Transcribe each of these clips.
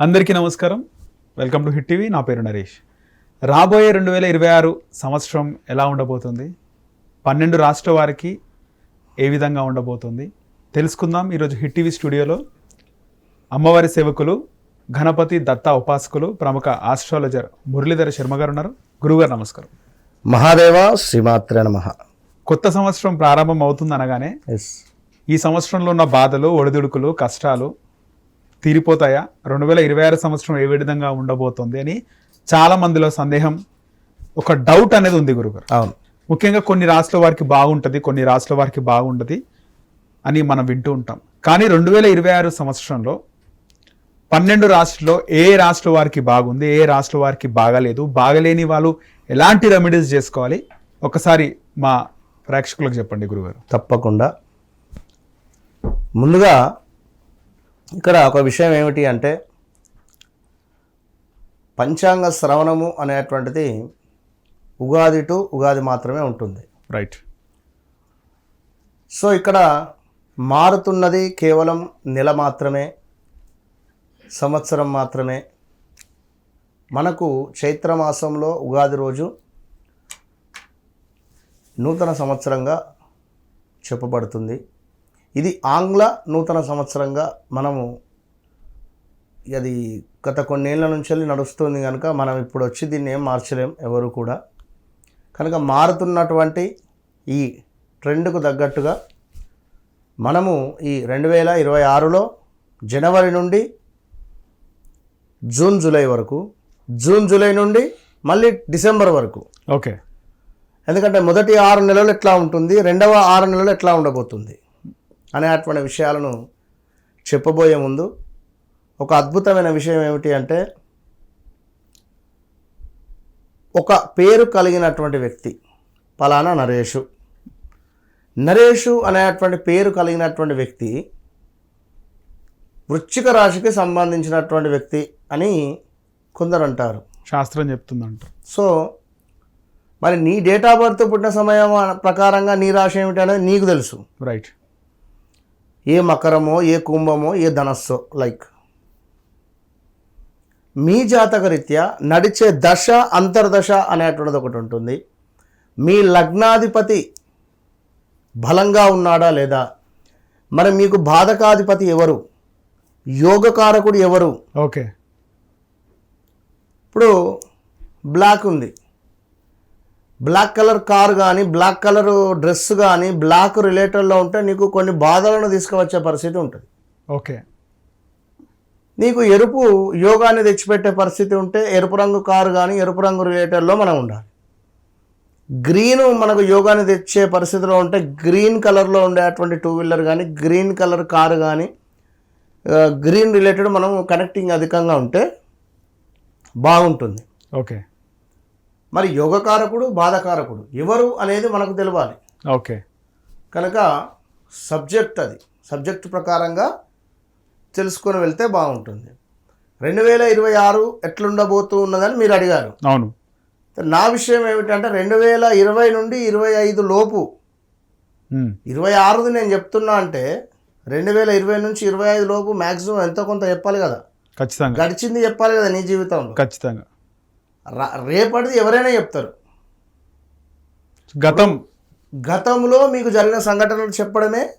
అందరికీ నమస్కారం. Welcome to Hit TV. నా పేరు నరేష్. రాబోయే రెండు వేల ఇరవై ఆరు సంవత్సరం ఎలా ఉండబోతుంది? పన్నెండు రాష్ట్ర వారికి ఏ విధంగా ఉండబోతుంది? తెలుసుకుందాం ఈరోజు హిట్ టీవీ స్టూడియోలో అమ్మవారి సేవకులు గణపతి దత్త ఉపాసకులు ప్రముఖ ఆస్ట్రాలజర్ మురళీధర శర్మ గారు ఉన్నారు. గురుగారు నమస్కారం. మహాదేవ శ్రీమాత్రే నమ. కొత్త సంవత్సరం ప్రారంభం అవుతుంది అనగానే ఎస్ ఈ సంవత్సరంలో ఉన్న బాధలు ఒడిదుడుకులు కష్టాలు తీరిపోతాయా? రెండు వేల ఇరవై ఆరు సంవత్సరం ఏ విధంగా ఉండబోతోంది అని చాలా మందిలో సందేహం ఒక డౌట్ అనేది ఉంది గురుగారు. అవును. ముఖ్యంగా కొన్ని రాష్ట్రాల వారికి బాగుంటుంది కొన్ని రాష్ట్రాల వారికి బాగుంటుంది అని మనం వింటూ ఉంటాం. కానీ రెండు వేల ఇరవై ఆరు సంవత్సరంలో పన్నెండు రాష్ట్రాల్లో ఏ రాష్ట్ర వారికి బాగుంది ఏ రాష్ట్ర వారికి బాగలేదు బాగలేని వాళ్ళు ఎలాంటి రెమెడీస్ చేసుకోవాలి? ఒకసారి మా ప్రేక్షకులకు చెప్పండి గురుగారు. తప్పకుండా. ముందుగా ఇక్కడ ఒక విషయం ఏమిటి అంటే పంచాంగ శ్రవణము అనేటువంటిది ఉగాది టు ఉగాది మాత్రమే ఉంటుంది. రైట్ సో ఇక్కడ మారుతున్నది కేవలం నెల మాత్రమే సంవత్సరం మాత్రమే. మనకు చైత్రమాసంలో ఉగాది రోజు నూతన సంవత్సరంగా చెప్పబడుతుంది. ఇది ఆంగ్ల నూతన సంవత్సరంగా మనము అది గత కొన్నేళ్ళ నుంచి వెళ్ళి నడుస్తుంది కనుక మనం ఇప్పుడు వచ్చి దీన్ని ఏం మార్చలేం ఎవరు కూడా. కనుక మారుతున్నటువంటి ఈ ట్రెండ్కు తగ్గట్టుగా మనము ఈ రెండు వేల ఇరవై ఆరులో జనవరి నుండి జూన్ జూలై వరకు జూన్ జూలై నుండి మళ్ళీ డిసెంబర్ వరకు. ఓకే. ఎందుకంటే మొదటి ఆరు నెలలు ఎట్లా ఉంటుంది రెండవ ఆరు నెలలు ఎట్లా ఉండబోతుంది? అనేటువంటి విషయాలను చెప్పబోయే ముందు ఒక అద్భుతమైన విషయం ఏమిటి అంటే ఒక పేరు కలిగినటువంటి వ్యక్తి పలానా నరేషు. నరేషు అనేటువంటి పేరు కలిగినటువంటి వ్యక్తి వృశ్చిక రాశికి సంబంధించినటువంటి వ్యక్తి అని కొందరు అంటారు శాస్త్రం చెప్తుందంట. సో మరి నీ డేట్ ఆఫ్ బర్త్ పుట్టిన సమయం ప్రకారంగా నీ రాశి ఏమిటి అనేది నీకు తెలుసు. రైట్ ఏ మకరమో ఏ కుంభమో ఏ ధనస్సో లైక్ మీ జాతక రీత్యా నడిచే దశ అంతర్దశ అనేటువంటిది ఒకటి ఉంటుంది. మీ లగ్నాధిపతి బలంగా ఉన్నాడా లేదా? మరి మీకు బాధకాధిపతి ఎవరు? యోగకారకుడు ఎవరు? ఓకే ఇప్పుడు బ్లాక్ ఉంది. బ్లాక్ కలర్ కార్ కానీ బ్లాక్ కలర్ డ్రెస్ కానీ బ్లాక్ రిలేటెడ్లో ఉంటే నీకు కొన్ని బాధలను తీసుకువచ్చే పరిస్థితి ఉంటుంది. ఓకే. నీకు ఎరుపు యోగాన్ని తెచ్చిపెట్టే పరిస్థితి ఉంటే ఎరుపు రంగు కారు కానీ ఎరుపు రంగు రిలేటెడ్లో మనం ఉండాలి. గ్రీన్ మనకు యోగాన్ని తెచ్చే పరిస్థితిలో ఉంటే గ్రీన్ కలర్లో ఉండేటువంటి టూ వీలర్ కానీ గ్రీన్ కలర్ కారు కానీ గ్రీన్ రిలేటెడ్ మనం కనెక్టింగ్ అధికంగా ఉంటే బాగుంటుంది. ఓకే. మరి యోగకారకుడు బాధకారకుడు. ఎవరు అనేది మనకు తెలవాలి. ఓకే. కనుక సబ్జెక్ట్ అది. సబ్జెక్ట్ ప్రకారంగా తెలుసుకొని వెళ్తే బాగుంటుంది. రెండు వేల ఇరవై ఆరు ఎట్లుండబోతూ ఉన్నదని మీరు అడిగారు. అవును. నా విషయం ఏమిటంటే రెండు వేల ఇరవై నుండి ఇరవై ఐదు లోపు. ఇరవై ఆరుది నేను చెప్తున్నా అంటే రెండు వేల ఇరవై నుంచి ఇరవై ఐదు లోపు మ్యాక్సిమం ఎంతో కొంత చెప్పాలి కదా. ఖచ్చితంగా. గడిచింది చెప్పాలి కదా నీ జీవితంలో. ఖచ్చితంగా. రేపటిది ఎవరైనా చెప్తారు. గతం. గతంలో మీకు జరిగిన సంఘటనలు చెప్పడమే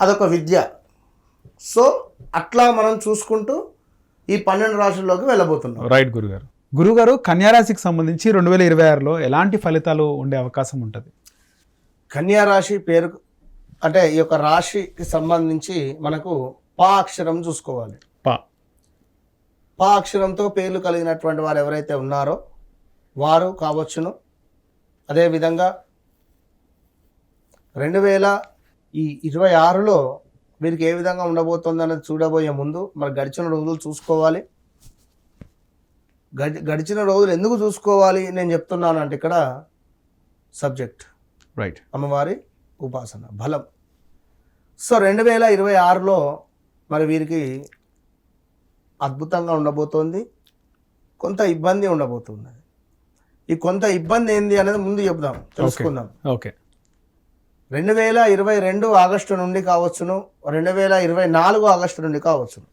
అదొక విద్య. సో అట్లా మనం చూసుకుంటూ ఈ పన్నెండు రాశుల్లోకి వెళ్ళబోతున్నాం. రైట్ గురుగారు. గురుగారు కన్యారాశికి సంబంధించి రెండు వేల ఇరవై ఆరులో ఎలాంటి ఫలితాలు ఉండే అవకాశం ఉంటుంది? కన్యా రాశి పేరు అంటే ఈ యొక్క రాశికి సంబంధించి మనకు పా అక్షరం చూసుకోవాలి. పా. పా అక్షరంతో పేర్లు కలిగినటువంటి వారు ఎవరైతే ఉన్నారో వారు కావచ్చును. అదేవిధంగా రెండు వేల ఈ ఇరవై ఆరులో వీరికి ఏ విధంగా ఉండబోతుంది అనేది చూడబోయే ముందు మరి గడిచిన రోజులు చూసుకోవాలి. గడి గడిచిన రోజులు ఎందుకు చూసుకోవాలి నేను చెప్తున్నాను అంటే ఇక్కడ సబ్జెక్ట్. రైట్ అమ్మవారి ఉపాసన బలం. సో రెండు వేల ఇరవై ఆరులో మరి వీరికి అద్భుతంగా ఉండబోతోంది. కొంత ఇబ్బంది ఉండబోతుంది. ఈ కొంత ఇబ్బంది ఏంది అనేది ముందు చెప్దాం తెలుసుకుందాం. ఓకే. రెండు వేల ఇరవై రెండు ఆగస్టు నుండి కావచ్చును రెండు వేల ఇరవై నాలుగు ఆగస్టు నుండి కావచ్చును.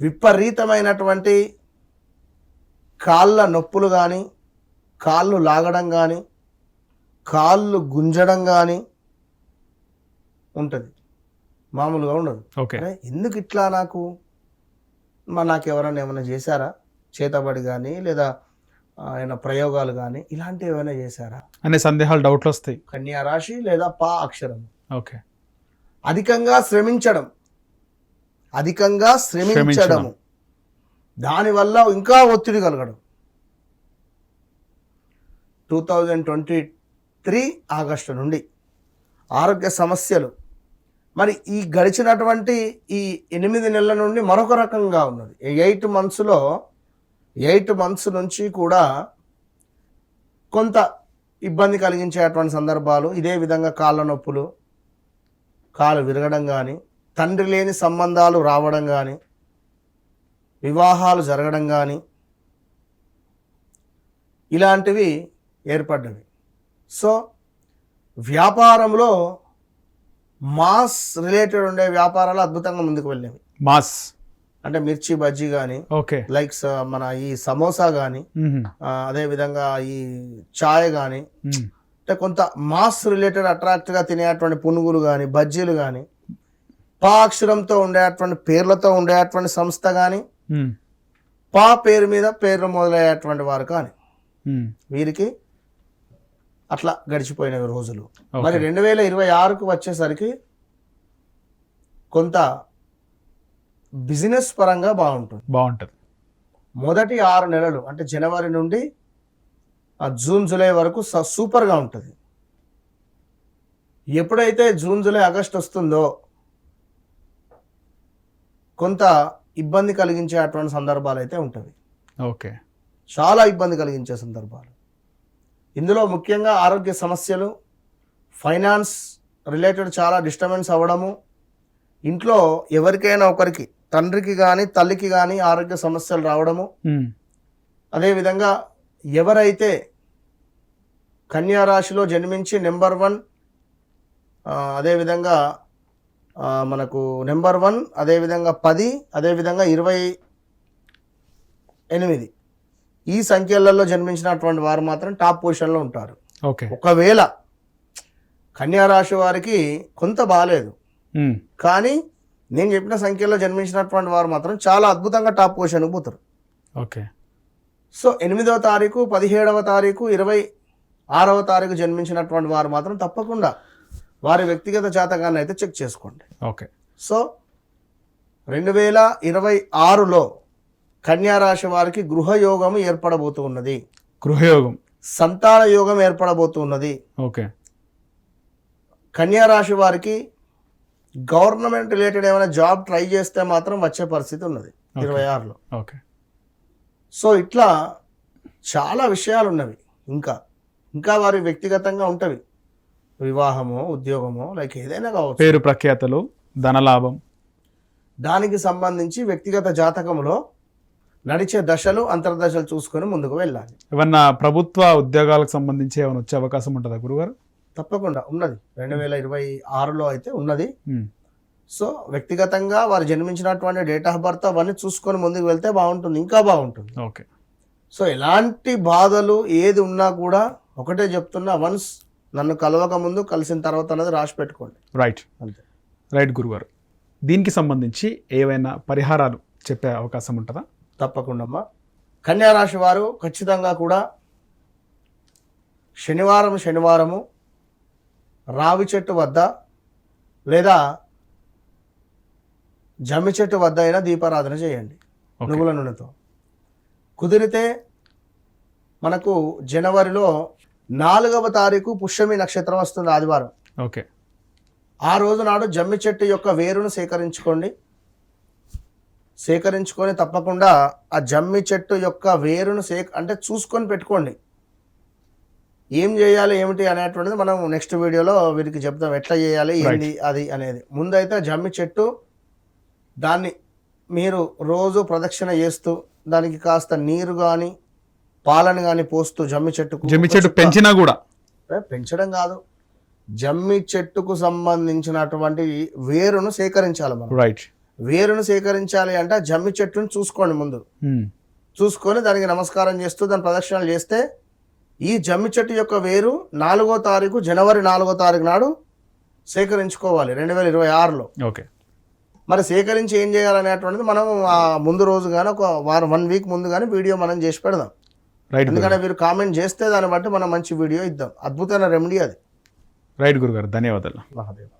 విపరీతమైనటువంటి కాళ్ళ నొప్పులు కానీ కాళ్ళు లాగడం కానీ కాళ్ళు గుంజడం కానీ ఉంటుంది. మామూలుగా ఉండదు. ఓకే. ఎందుకు ఇట్లా నాకు? మా నాకు ఎవరైనా ఏమైనా చేశారా? చేతబడి కానీ లేదా ఆయన ప్రయోగాలు కానీ ఇలాంటివి ఏమైనా చేశారా? అనే సందేహాలు డౌట్లు వస్తాయి. కన్యా రాశి లేదా పా అక్షరం. ఓకే. అధికంగా శ్రమించడం. అధికంగా శ్రమించడము శ్రమించడం. దానివల్ల ఇంకా ఒత్తిడి కలగడం. Two thousand twenty three August నుండి ఆరోగ్య సమస్యలు. మరి ఈ గడిచినటువంటి ఈ ఎనిమిది నెలల నుండి మరొక రకంగా ఉన్నది. ఎయిట్ మంత్స్లో ఎయిట్ మంత్స్ నుంచి కూడా కొంత ఇబ్బంది కలిగించేటువంటి సందర్భాలు ఇదే విధంగా కాళ్ళ నొప్పులు కాలు విరగడం కానీ తండ్రి లేని సంబంధాలు రావడం కానీ వివాహాలు జరగడం కానీ ఇలాంటివి ఏర్పడ్డవి. సో వ్యాపారంలో మాస్ రిలేటెడ్ ఉండే వ్యాపారాలు అద్భుతంగా ముందుకు వెళ్ళేవి మాస్ అంటే మిర్చి బజ్జీ కానీ ఓకే లైక్ స- మన ఈ సమోసా కానీ మ్మ్. అదేవిధంగా ఈ చాయ్ కానీ. అంటే కొంత మాస్ రిలేటెడ్ అట్రాక్ట్గా తినేటువంటి పునుగులు కానీ బజ్జీలు కానీ పా అక్షరంతో ఉండేటువంటి పేర్లతో ఉండేటువంటి సంస్థ కానీ. పా పేరు మీద పేర్లు మొదలయ్యేటువంటి వారు కానీ. వీరికి అట్లా గడిచిపోయిన రోజులు. మరి రెండు వేల ఇరవై ఆరుకు వచ్చేసరికి కొంత బిజినెస్ పరంగా బాగుంటుంది. బాగుంటది. మొదటి ఆరు నెలలు అంటే జనవరి నుండి ఆ జూన్ జూలై వరకు సూపర్గా ఉంటుంది. ఎప్పుడైతే జూన్ జూలై ఆగస్ట్ వస్తుందో కొంత ఇబ్బంది కలిగించేటువంటి సందర్భాలు అయితే ఉంటవి. ఓకే. చాలా ఇబ్బంది కలిగించే సందర్భాలు. ఇందులో ముఖ్యంగా ఆరోగ్య సమస్యలు ఫైనాన్స్ రిలేటెడ్ చాలా డిస్టర్బెన్స్ అవ్వడము ఇంట్లో ఎవరికైనా ఒకరికి తండ్రికి కానీ తల్లికి కానీ ఆరోగ్య సమస్యలు రావడము. అదేవిధంగా ఎవరైతే కన్యా రాశిలో జన్మించి నెంబర్ వన్ అదేవిధంగా మనకు నెంబర్ వన్ అదేవిధంగా పది అదేవిధంగా ఇరవై ఎనిమిది ఈ సంఖ్యలలో జన్మించినటువంటి వారు మాత్రం టాప్ పొజిషన్లో ఉంటారు. ఓకే. ఒకవేళ కన్యా రాశి వారికి కొంత బాగాలేదు. కానీ నేను చెప్పిన సంఖ్యలో జన్మించినటువంటి వారు మాత్రం చాలా అద్భుతంగా టాప్ పొజిషన్కి పోతారు. ఓకే. సో ఎనిమిదవ తారీఖు పదిహేడవ తారీఖు ఇరవై ఆరవ తారీఖు జన్మించినటువంటి వారు మాత్రం తప్పకుండా వారి వ్యక్తిగత జాతకాన్ని అయితే చెక్ చేసుకోండి. ఓకే. సో రెండు వేల ఇరవై ఆరులో కన్యా రాశి వారికి గృహయోగం ఏర్పడబోతూ ఉన్నది గృహయోగం. సంతాన యోగం ఏర్పడబోతూ ఉన్నది ఓకే. కన్యా రాశి వారికి గవర్నమెంట్ రిలేటెడ్ ఏమైనా జాబ్ ట్రై చేస్తే మాత్రం వచ్చే పరిస్థితి ఉన్నది ఇరవై ఆరులో. ఓకే. సో ఇట్లా చాలా విషయాలు ఉన్నవి. ఇంకా ఇంకా వారి వ్యక్తిగతంగా ఉంటవి. వివాహమో ఉద్యోగమో లైక్ ఏదైనా కావచ్చు. పేరు ప్రఖ్యాతలు ధనలాభం. దానికి సంబంధించి వ్యక్తిగత జాతకంలో నడిచే దశలు అంతర్దశలు చూసుకొని ముందుకు వెళ్ళాలి. ఏమన్నా ప్రభుత్వ ఉద్యోగాలకు సంబంధించి ఏమైనా వచ్చే అవకాశం ఉంటుందా గురుగారు? తప్పకుండా ఉన్నది. రెండు వేల ఇరవై ఆరులో అయితే ఉన్నది. సో వ్యక్తిగతంగా వారు జన్మించినటువంటి డేట్ ఆఫ్ బర్త్ అవన్నీ చూసుకొని ముందుకు వెళ్తే బాగుంటుంది ఇంకా బాగుంటుంది. ఓకే. సో ఎలాంటి బాధలు ఏది ఉన్నా కూడా ఒకటే చెప్తున్నా వన్స్ నన్ను కలవక ముందు కలిసిన తర్వాత అనేది రాసి పెట్టుకోండి. రైట్ అంతే. రైట్ గురుగారు. దీనికి సంబంధించి ఏవైనా పరిహారాలు చెప్పే అవకాశం ఉంటుందా? తప్పకుండా అమ్మా కన్యా రాశి వారు ఖచ్చితంగా కూడా శనివారం శనివారము రావి చెట్టు వద్ద లేదా జమ్మి చెట్టు వద్ద అయినా దీపారాధన చేయండి నువ్వుల నూనెతో. కుదిరితే మనకు జనవరిలో నాలుగవ తారీఖు పుష్యమి నక్షత్రం వస్తుంది ఆదివారం. ఓకే. ఆ రోజు నాడు జమ్మి చెట్టు యొక్క వేరును సేకరించుకోండి. సేకరించుకొని తప్పకుండా ఆ జమ్మి చెట్టు యొక్క వేరును సే అంటే చూసుకొని పెట్టుకోండి. ఏం చేయాలి ఏమిటి అనేటువంటిది మనం నెక్స్ట్ వీడియోలో వీరికి చెప్తాం. ఎట్లా చేయాలి ఏంది అది అనేది. ముందైతే జమ్మి చెట్టు దాన్ని మీరు రోజు ప్రదక్షిణ చేస్తూ దానికి కాస్త నీరు కానీ పాలను కానీ పోస్తూ జమ్మి చెట్టుకు జమ్మి చెట్టు పెంచినా కూడా. పెంచడం కాదు. జమ్మి చెట్టుకు సంబంధించినటువంటి వేరును సేకరించాలి మనం. రైట్ వేరును సేకరించాలి అంటే జమ్మి చెట్టును చూసుకోండి ముందు. చూసుకొని దానికి నమస్కారం చేస్తూ దాని ప్రదక్షిణలు చేస్తే ఈ జమ్మి చెట్టు యొక్క వేరు నాలుగో తారీఖు జనవరి నాలుగో తారీఖు నాడు సేకరించుకోవాలి రెండు వేల ఇరవై ఆరులో. ఓకే. మరి సేకరించి ఏం చేయాలనేటువంటిది మనం ముందు రోజు కానీ ఒక వారం వన్ వీక్ ముందు కానీ వీడియో మనం చేసి పెడదాం. రైట్ ఎందుకంటే మీరు కామెంట్ చేస్తే దాన్ని బట్టి మనం మంచి వీడియో ఇద్దాం. అద్భుతమైన రెమెడీ అది. రైట్ గురుగారు. ధన్యవాదాలు. మహాదేవ్.